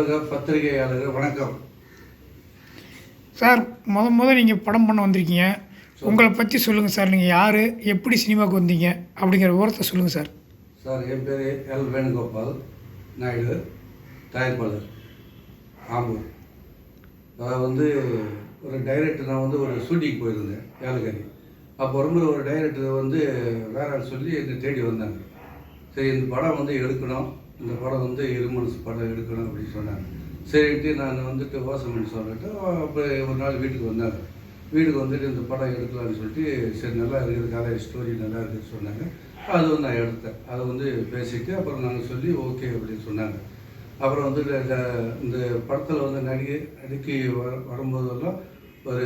ஊடக பத்திரிகையாளர்கள் வணக்கம். சார் முத முத நீங்கள் படம் பண்ண வந்திருக்கீங்க. உங்களை பற்றி சொல்லுங்கள் சார். நீங்கள் யார்? எப்படி சினிமாவுக்கு வந்தீங்க? அப்படிங்கிற விவரத்தை சொல்லுங்கள் சார். சார் என் பேர் எல். வேணுகோபால் நாயுடு தயாரிப்பாளர் ஆம்பூர். நான் வந்து ஒரு டைரக்டர் நான் வந்து ஒரு ஷூட்டிங் போயிருந்தேன் ஏலகிரி அப்போ வரும்போது ஒரு டைரக்டர் வந்து வேற சொல்லி என்னை தேடி வந்தாங்க. சரி இந்த படம் வந்து எடுக்கணும். இந்த படம் வந்து இருமனசு படம் எடுக்கணும் அப்படின்னு சொன்னாங்க. சரின்ட்டு நான் வந்துட்டு ஓசமன் சொல்லிட்டு அப்போ ஒரு நாள் வீட்டுக்கு வந்தாங்க. வீட்டுக்கு வந்துட்டு இந்த படம் எடுக்கலாம்னு சொல்லிட்டு சரி நல்லா இருக்குது கதை ஸ்டோரி நல்லா இருக்குதுன்னு சொன்னாங்க. அது வந்து நான் எடுத்தேன். அதை வந்து பேசிட்டு அப்புறம் நாங்கள் சொல்லி ஓகே அப்படின்னு சொன்னாங்க. அப்புறம் வந்து இந்த- இந்த- படத்தில் வந்து நடிகை நடிக்கை வர வரும்போதெல்லாம் ஒரு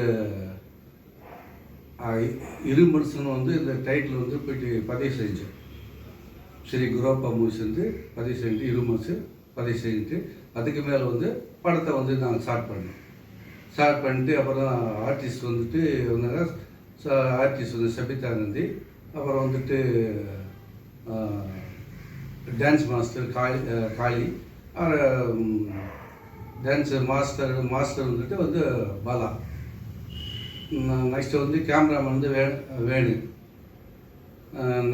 இரு மனுஷன் வந்து இந்த டைட்டில் வந்து போயிட்டு பதிவு செஞ்சேன். ஸ்ரீ குரோப்பா மூவிஸ் வந்து பதிவு செஞ்சு இரு பதிவு செஞ்சுட்டு அதுக்கு மேலே வந்து படத்தை வந்து நாங்கள் ஸ்டார்ட் பண்ணோம் ஸ்டார்ட் பண்ணிட்டு அப்புறம் ஆர்டிஸ்ட் வந்துட்டு வந்தாங்க ஆர்டிஸ்ட் வந்து சபிதானந்தி அப்புறம் வந்துட்டு dance master Kali Kali dance master master வந்துட்டு வந்து பாலா. நெக்ஸ்ட்டு வந்து கேமராமேன் வந்து வே வேணு.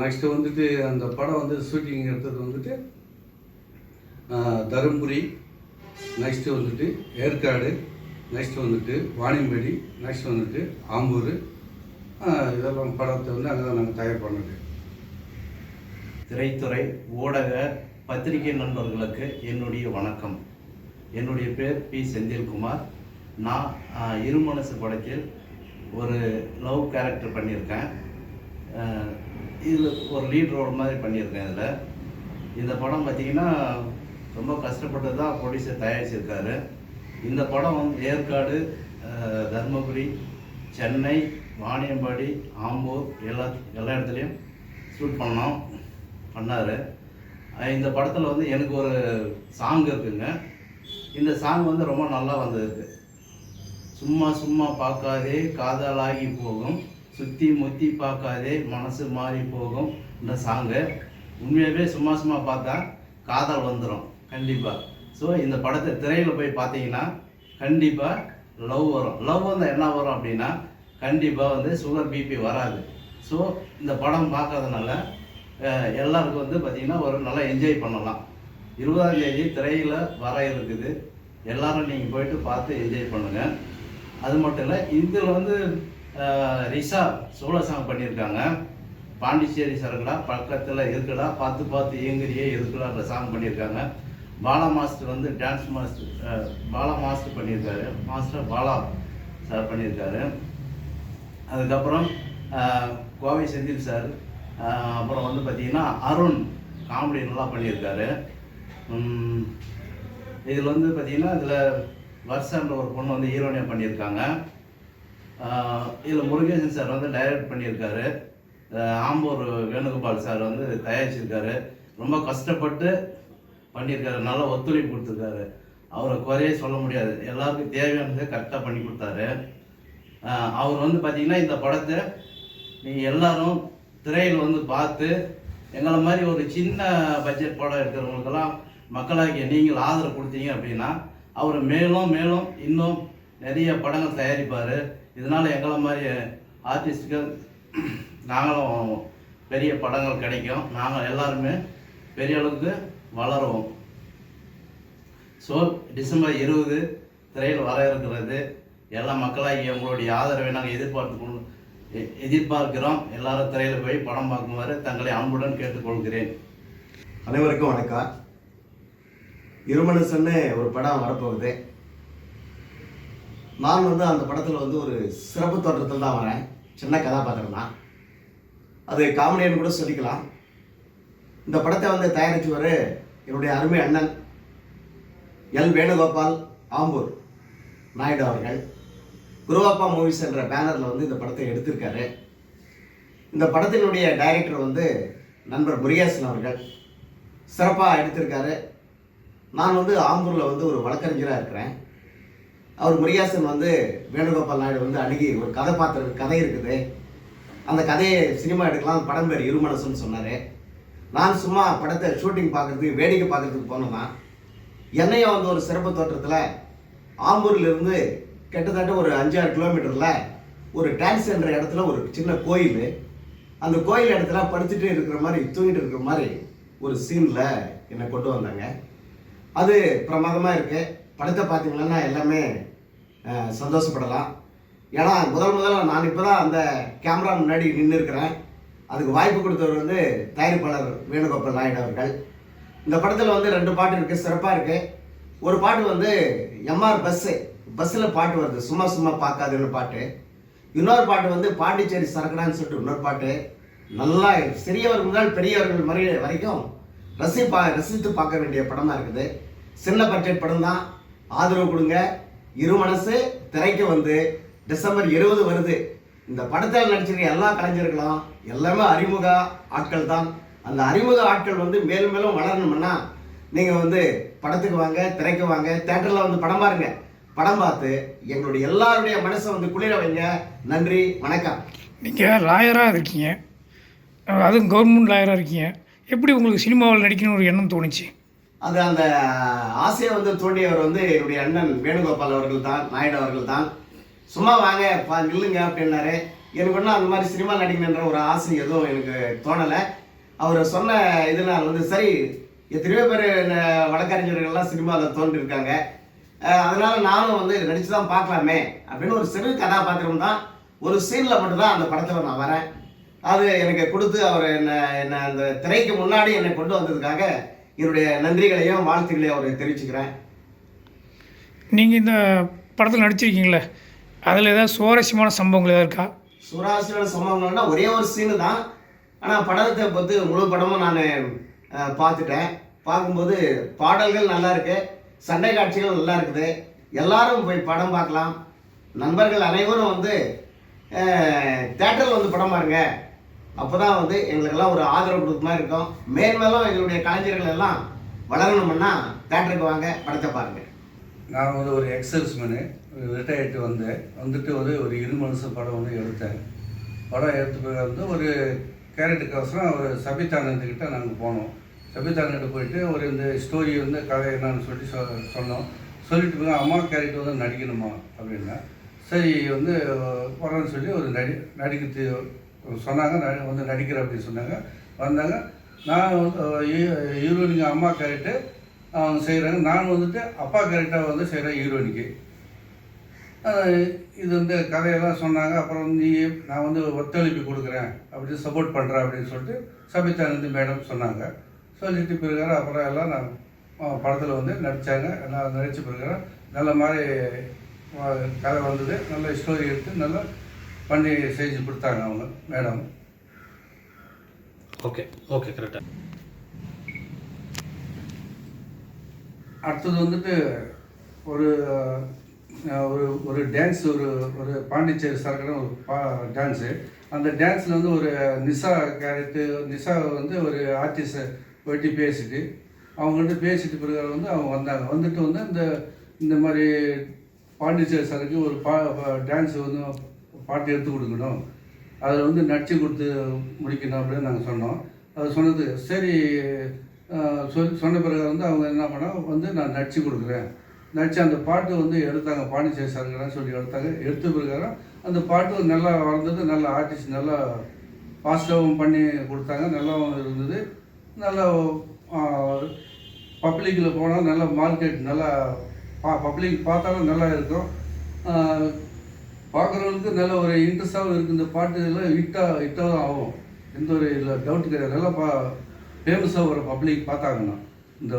நெக்ஸ்ட்டு வந்துட்டு அந்த படம் வந்து ஷூட்டிங் எடுத்தது வந்துட்டு தருமபுரி. நெக்ஸ்ட்டு வந்துட்டு ஏற்காடு. நெக்ஸ்ட் வந்துட்டு வாணியம்பேடி நெக்ஸ்ட் வந்துட்டு ஆம்பூர். இதெல்லாம் படத்தை வந்து அங்கே தான் நாங்கள் தயார் பண்ணது. திரைத்துறை ஊடக பத்திரிகை நண்பர்களுக்கு என்னுடைய வணக்கம். என்னுடைய பேர் பி. செந்தில்குமார். நான் இருமனசு படத்தில் ஒரு லவ் கேரக்டர் பண்ணியிருக்கேன். இதில் ஒரு லீட் ரோல் மாதிரி பண்ணியிருக்கேன் இதில். இந்த படம் பார்த்திங்கன்னா ரொம்ப கஷ்டப்பட்டு தான் ப்ரொடியூசர் தயாரிச்சிருக்காரு. இந்த படம் வந்து ஏற்காடு தருமபுரி தர்மபுரி சென்னை வாணியம்பாடி ஆம்பூர் எல்லா எல்லா இடத்துலையும் ஷூட் பண்ணோம் பண்ணார். இந்த படத்தில் வந்து எனக்கு ஒரு சாங் இருக்குங்க. இந்த சாங் வந்து ரொம்ப நல்லா வந்திருக்கு. சும்மா சும்மா பார்க்காதே காதலாகி போகும். சுற்றி முத்தி பார்க்காதே மனசு மாறி போகும் இந்த சாங்கு. உண்மையாகவே சும்மா சும்மா பார்த்தா காதல் வந்துடும் கண்டிப்பாக ஸோ இந்த படத்தை திரையில் போய் பார்த்தீங்கன்னா கண்டிப்பாக லவ் வரும். லவ் வந்து என்ன வரும் அப்படின்னா கண்டிப்பாக வந்து சுகர் பிபி வராது. ஸோ இந்த படம் பார்க்கறதுனால எல்லாருக்கும் வந்து பார்த்திங்கன்னா ஒரு நல்லா என்ஜாய் பண்ணலாம். இருபதாம் தேதி திரையில் வர இருக்குது. எல்லாரும் நீங்கள் போயிட்டு பார்த்து என்ஜாய் பண்ணுங்கள் அது மட்டும் இல்லை இதில் வந்து ரிஷா சோழ சாங் பண்ணியிருக்காங்க. பாண்டிச்சேரி சரக்குடா பக்கத்தில் இருக்குடா பார்த்து பார்த்து இயங்குறியே இருக்குடான்ற சாங் பண்ணியிருக்காங்க. பாலா மாஸ்டர் வந்து டான்ஸ் மாஸ்டர் பாலா மாஸ்டர் பண்ணியிருக்காரு. மாஸ்டர் பாலா சார் பண்ணியிருக்காரு. அதுக்கப்புறம் கோவை செந்தில் சார் அப்புறம் வந்து பார்த்திங்கன்னா அருண் காமெடி நல்லா பண்ணியிருக்காரு. இதில் வந்து பார்த்திங்கன்னா இதில் வர்ஷான்ற ஒரு பொண்ணு வந்து ஹீரோனியாக பண்ணியிருக்காங்க. இதில் முருகேசன் சார் வந்து டைரக்ட் பண்ணியிருக்காரு. ஆம்பூர் வேணுகோபால் சார் வந்து தயாரிச்சிருக்காரு. ரொம்ப கஷ்டப்பட்டு பண்ணியிருக்காரு. நல்லா ஒத்துழைப்பு கொடுத்துருக்காரு. அவரை குறையே சொல்ல முடியாது. எல்லாருக்கும் தேவையானதை கரெக்டாக பண்ணி கொடுத்தாரு. அவர் வந்து பார்த்திங்கன்னா இந்த படத்தை நீங்கள் எல்லாரும் திரையில் வந்து பார்த்து எங்களை மாதிரி ஒரு சின்ன பட்ஜெட் படம் இருக்கிறவங்களுக்கெல்லாம் மக்களாகிய நீங்கள் ஆதரவு கொடுத்தீங்க அப்படின்னா அவர் மேலும் மேலும் இன்னும் நிறைய படங்கள் தயாரிப்பார். இதனால் எங்களை மாதிரி ஆர்டிஸ்ட்கள் நாங்களும் பெரிய படங்கள் கிடைக்கும். நாங்கள் எல்லாருமே பெரிய அளவுக்கு வளருவோம். ஸோ டிசம்பர் இருபது திரையில் வர இருக்கிறது. எல்லா மக்களாகிய உங்களுடைய ஆதரவை நாங்கள் எதிர்பார்த்து கொண்டு- எதிர்பார்க்கிறோம். எல்லாரும் திரையில் போய் படம் பார்க்குமாறு தங்களை அன்புடன் கேட்டுக்கொள்கிறேன். அனைவருக்கும் வணக்கம். இருமனுசன்னு ஒரு படம் வரப்போகுது. நான் வந்து அந்த படத்தில் வந்து ஒரு சிறப்பு தோற்றத்தில் தான் வரேன். சின்ன கதாபாத்திரம் தான். அது காமெடியன் கூட சொல்லிக்கலாம். இந்த படத்தை வந்து தயாரித்தவர் என்னுடைய அருமை அண்ணன் எல் வேணுகோபால் ஆம்பூர் நாயுடு அவர்கள். குருவாப்பா மூவிஸ் என்ற பேனரில் வந்து இந்த படத்தை எடுத்திருக்காரு. இந்த படத்தினுடைய டைரக்டர் வந்து நண்பர் முருகேசன் அவர்கள். சிறப்பாக எடுத்திருக்காரு. நான் வந்து ஆம்பூரில் வந்து ஒரு வழக்கறிஞராக இருக்கிறேன். அவர் முருகேசன் வந்து வேணுகோபால் நாயுடு வந்து அணுகி ஒரு கதை பாத்திர கதை இருக்குது. அந்த கதையை சினிமா எடுக்கலாம் படம் பேர் இருமனசுன்னு சொன்னார். நான் சும்மா படத்தை ஷூட்டிங் பார்க்குறதுக்கு வேடிக்கை பார்க்குறதுக்கு போனோம்னா என்னையும் வந்து ஒரு சிறப்பு தோற்றத்தில் ஆம்பூர்லேருந்து கிட்டத்தட்ட ஒரு அஞ்சாறு கிலோமீட்டரில் ஒரு டான்ஸ் என்ற இடத்துல ஒரு சின்ன கோயில். அந்த கோயில் இடத்துல படிச்சுட்டு இருக்கிற மாதிரி தூங்கிட்டு இருக்கிற மாதிரி ஒரு சீனில் என்னை கொண்டு வந்தாங்க. அது பிரமாதமாக இருக்குது படத்தை பார்த்தீங்கன்னா எல்லாமே சந்தோஷப்படலாம். ஏன்னா முதல் முதல்ல நான் இப்போ தான் அந்த கேமரா முன்னாடி நின்று இருக்கிறேன் அதுக்கு வாய்ப்பு கொடுத்தவர் வந்து தயாரிப்பாளர் வேணுகோபால் நாயுடு அவர்கள். இந்த படத்தில் வந்து ரெண்டு பாட்டு இருக்குது சிறப்பாக இருக்குது ஒரு பாட்டு வந்து எம்ஆர் பஸ்ஸு. பஸ்ஸில் பாட்டு வருது சும்மா சும்மா பார்க்காதுன்னு பாட்டு. இன்னொரு பாட்டு வந்து பாண்டிச்சேரி சரக்கடான்னு சொல்லிட்டு இன்னொரு பாட்டு. நல்லா சிறியவர்கள் முதல் பெரியவர்கள் வரை வரைக்கும் ரசி பா ரசித்து பார்க்க வேண்டிய படமாக இருக்குது. சின்ன பட்ஜெட் படம் தான் ஆதரவு கொடுங்க. இருமனசு திரைக்கு வந்து டிசம்பர் இருபது வருது. இந்த படத்தில் நடிச்சிருக்க எல்லா கலைஞர்களும் எல்லாமே அறிமுக ஆட்கள் தான். அந்த அறிமுக ஆட்கள் வந்து மேலும் மேலும் வளரணும்னா நீங்கள் வந்து படத்துக்கு வாங்க திரைக்கு வாங்க தேட்டரில் வந்து படம் பாருங்க. படம் பார்த்து எங்களுடைய எல்லாருடைய மனசை வந்து குளிர வைங்க. நன்றி வணக்கம். நீங்கள் லாயராக இருக்கீங்க. அதுவும் கவர்மெண்ட் லாயராக இருக்கீங்க. எப்படி உங்களுக்கு சினிமாவில் நடிக்கணும்னு ஒரு எண்ணம் தோணுச்சு? அது அந்த ஆசையை வந்து தூண்டியவர் வந்து என்னுடைய அண்ணன் வேணுகோபால் அவர்கள் தான் நாயுடு அவர்கள் தான் சும்மா வாங்க பா நில்லுங்க அப்படின்னாரு. எனக்கு ஒன்றும் அந்த மாதிரி சினிமா நடிக்கணுன்ற ஒரு ஆசை எதுவும் எனக்கு தோணலை. அவர் சொன்ன இதனால் வந்து சரி எத்தனையோ பேர் வழக்கறிஞர்கள்லாம் சினிமாவில் தோன்றிருக்காங்க. அதனால் அதனால நானும் வந்து நடித்து தான் பார்க்கலாமே அப்படின்னு ஒரு சிறு கதாபாத்திரம் தான். ஒரு சீனில் மட்டும்தான் அந்த படத்தில் நான் வரேன். அது எனக்கு கொடுத்து அவர் என்னை என்னை அந்த திரைக்கு முன்னாடி என்னை கொண்டு வந்ததுக்காக என்னுடைய நன்றிகளையும் வாழ்த்துக்களையும் அவருக்கு தெரிவிச்சுக்கிறேன். நீங்கள் இந்த படத்தில் நடிச்சிருக்கீங்களே அதில் ஏதாவது சுவாரஸ்யமான சம்பவங்கள் ஏதாவது இருக்கா? சுராசியோட சம்பவங்கள்னா ஒரே ஒரு சீனு தான். ஆனால் படத்தை பற்றி முழு படமும் நான் பார்த்துட்டேன். பார்க்கும்போது பாடல்கள் நல்லா இருக்கு சண்டை காட்சிகள் நல்லா இருக்குது. எல்லாரும் போய் படம் பார்க்கலாம். நண்பர்கள் அனைவரும் வந்து தேட்டரில் வந்து படம் பாருங்க. அப்போ தான் வந்து எங்களுக்கெல்லாம் ஒரு ஆதரவு கொடுத்த மாதிரி இருக்கும். மேன்மேலும் எங்களுடைய கலைஞர்கள் எல்லாம் வளரணும்னா தேட்டருக்கு வாங்க படத்தை பாருங்க. நான் வந்து ஒரு எக்ஸல்ஸ்மேனு ரிட்டையர்ட்டு வந்தேன் வந்துட்டு ஒரு ஒரு இரு மனுஷ படம் வந்து எடுத்தேன். படம் எடுத்து பிறகு வந்து ஒரு கேரட்டுக்கோசரம் ஒரு சபிதானந்துக்கிட்ட நாங்கள் போனோம். சபிதானந்த் போயிட்டு ஒரு இந்த ஸ்டோரி வந்து கதை என்னன்னு சொல்லி சொ சொன்னோம். சொல்லிட்டு போய் அம்மா கேரக்டர் வந்து நடிக்கணுமா அப்படின்னா சரி வந்து வரேன்னு சொல்லி ஒரு நடி நடிக்கிறது சொன்னாங்க நடி- வந்து நடிக்கிறேன் அப்படின்னு சொன்னாங்க. வந்தாங்க. நான் வந்து ஹீரோயினுக்கு அம்மா கேரக்டர் அவங்க செய்கிறாங்க நான் வந்துட்டு அப்பா கேரக்டர் வந்து செய்கிறேன் ஹீரோயினுக்கு. இது வந்து கதையெல்லாம் சொன்னாங்க. அப்புறம் நீ நான் வந்து ஒத்துழைப்பு கொடுக்குறேன் அப்படின்னு சப்போர்ட் பண்ணுறேன் அப்படின்னு சொல்லிட்டு சபிதானந்தி மேடம் சொன்னாங்க. சொல்லிட்டு பிறகு அப்புறம் எல்லாம் நான் படத்தில் வந்து நடித்தாங்க எல்லாம் நடித்த பிறகு நல்ல மாதிரி கதை வந்தது. நல்ல ஸ்டோரி எடுத்து நல்லா பண்ணி செஞ்சு கொடுத்தாங்க அவங்க மேடம் ஓகே ஓகே கரெக்டாக அடுத்தது வந்துட்டு ஒரு ஒரு ஒரு டான்ஸ் ஒரு ஒரு பாண்டிச்சேரி சரக்கட ஒரு பா டான்ஸு அந்த டான்ஸில் வந்து ஒரு நிஷா கேரக்டர் நிஷா வந்து ஒரு ஆர்டிஸ்ட்டை வெட்டி பேசிட்டு அவங்கள்ட்ட பேசிட்டு பிறகு வந்து அவங்க வந்தாங்க. வந்துட்டு வந்து இந்த இந்த மாதிரி பாண்டிச்சேரி சரக்கு ஒரு பா டான்ஸ் வந்து பாட்டு எடுத்து கொடுக்கணும். அதில் வந்து நடிச்சு கொடுத்து முடிக்கணும் அப்படின்னு நாங்கள் சொன்னோம். அது சொன்னது சரி சொல் சொன்ன பிறகு வந்து அவங்க என்ன பண்ணால் வந்து நான் நடிச்சு கொடுக்குறேன். நடிச்சு அந்த பாட்டு வந்து எடுத்தாங்க பாண்டிச்சேரி சரங்கன்னு சொல்லி எடுத்தாங்க. எடுத்த பிறகு அந்த பாட்டு நல்லா வளர்ந்தது நல்ல ஆர்டிஸ்ட் நல்லா பாசிட்டிவாகவும் பண்ணி கொடுத்தாங்க நல்லாவும் இருந்தது. நல்லா பப்ளிக்கில் போனால் நல்லா மார்க்கெட் நல்லா பா பப்ளிக் பார்த்தாலும் நல்லா இருக்கும். பார்க்குறவங்களுக்கு நல்ல ஒரு இன்ட்ரெஸ்டாகவும் இருக்குது இந்த பாட்டு எல்லாம் ஹிட்டாக ஹிட்டாக தான் ஆகும். எந்த ஒரு இல்லை டவுட் கிடையாது. நல்லா பா ஃபேமஸாக ஒரு பப்ளிக் பார்த்தாங்கண்ணா இந்த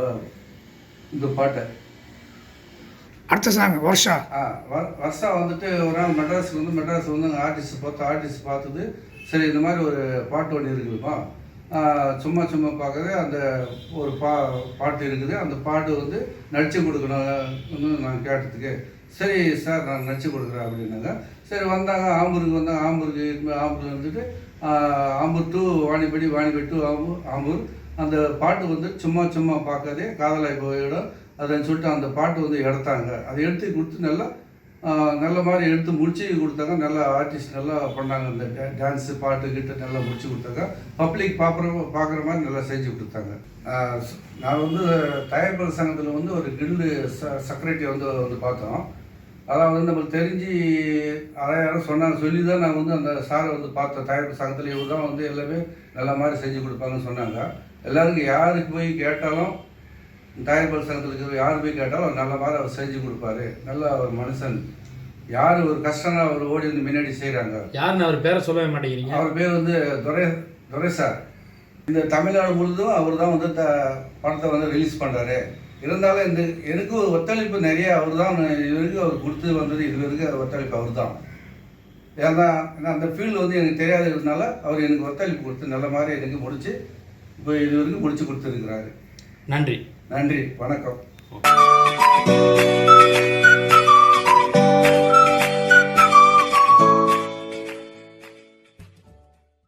இந்த பாட்டை. அடுத்த சாங் வருஷா. வருஷா வந்துட்டு ஒரு நாள் மெட்ராஸுக்கு வந்து மெட்ராஸ் வந்து ஆர்டிஸ்ட் பார்த்து ஆர்டிஸ்ட் பார்த்தது சரி இந்த மாதிரி ஒரு பாட்டு ஒன்று இருக்குதுப்பா. சும்மா சும்மா பார்க்கவே அந்த ஒரு பா பாட்டு இருக்குது. அந்த பாட்டு வந்து நடிச்சு கொடுக்கணும்னு நான் கேட்டதுக்கு சரி சார் நான் நடிச்சு கொடுக்குறேன் அப்படின்னாங்க. சரி வந்தாங்க. ஆம்பூருக்கு வந்தாங்க. ஆம்பூருக்கு இருந்து ஆம்பூர் வந்துட்டு ஆம்பூர் டூ வாணிபடி வாணிபடி டூ ஆம்பூர் ஆம்பூர். அந்த பாட்டு வந்து சும்மா சும்மா பார்க்காதே காதலாய் போயிடும் அதுன்னு சொல்லிட்டு அந்த பாட்டு வந்து எடுத்தாங்க. அதை எடுத்து கொடுத்து நல்லா நல்ல மாதிரி எடுத்து முடிச்சு கொடுத்தாங்க நல்லா ஆர்டிஸ்ட் நல்லா பண்ணாங்க. இந்த டான்ஸு பாட்டு கிட்ட நல்லா முடிச்சு கொடுத்தாங்க பப்ளிக் பார்க்குற பார்க்குற மாதிரி நல்லா செஞ்சு கொடுத்தாங்க. நான் வந்து தயாரிப்பாளர் சங்கத்தில் வந்து ஒரு கில்டு ச செக்ரட்டரி வந்து வந்து பார்த்தோம். அதான் வந்து நம்மளுக்கு தெரிஞ்சு யாரும் யாரும் சொன்னாங்க. சொல்லி தான் நான் வந்து அந்த சாரை வந்து பார்த்தேன் தயாரிப்பு சங்கத்தில் இவர் தான் வந்து எல்லாமே நல்ல மாதிரி செஞ்சு கொடுப்பாங்கன்னு சொன்னாங்க. எல்லாருக்கும் யாருக்கு போய் கேட்டாலும் தயாரிப்பாளர் சங்கத்தில் இருக்கிற யார் போய் கேட்டாலும் அவர் நல்ல மாதிரி அவர் செஞ்சு கொடுப்பாரு. நல்ல ஒரு மனுஷன். யார் ஒரு கஷ்டம்னா அவர் ஓடி வந்து முன்னாடி செய்கிறாங்க யாருன்னு அவர் பேரை சொல்லவே மாட்டேங்கிறீங்க? அவர் பேர் வந்து துரை துரை சார். இந்த தமிழ்நாடு முழுதும் அவர் தான் வந்து த படத்தை வந்து ரிலீஸ் பண்ணுறாரு இருந்தாலும் இந்த எனக்கு ஒரு ஒத்துழைப்பு நிறைய அவர் தான் இது வரைக்கும் அவர் கொடுத்து வந்தது இது வரைக்கும் ஒத்துழைப்பு அவர் தான். ஏன்னா ஏன்னா அந்த ஃபீல்டு வந்து எனக்கு தெரியாததுனால அவர் எனக்கு ஒத்துழைப்பு கொடுத்து நல்ல மாதிரி எனக்கு முடிச்சு இப்போ இது வரைக்கும் முடிச்சு கொடுத்துருக்கிறாரு. நன்றி. நன்றி வணக்கம்.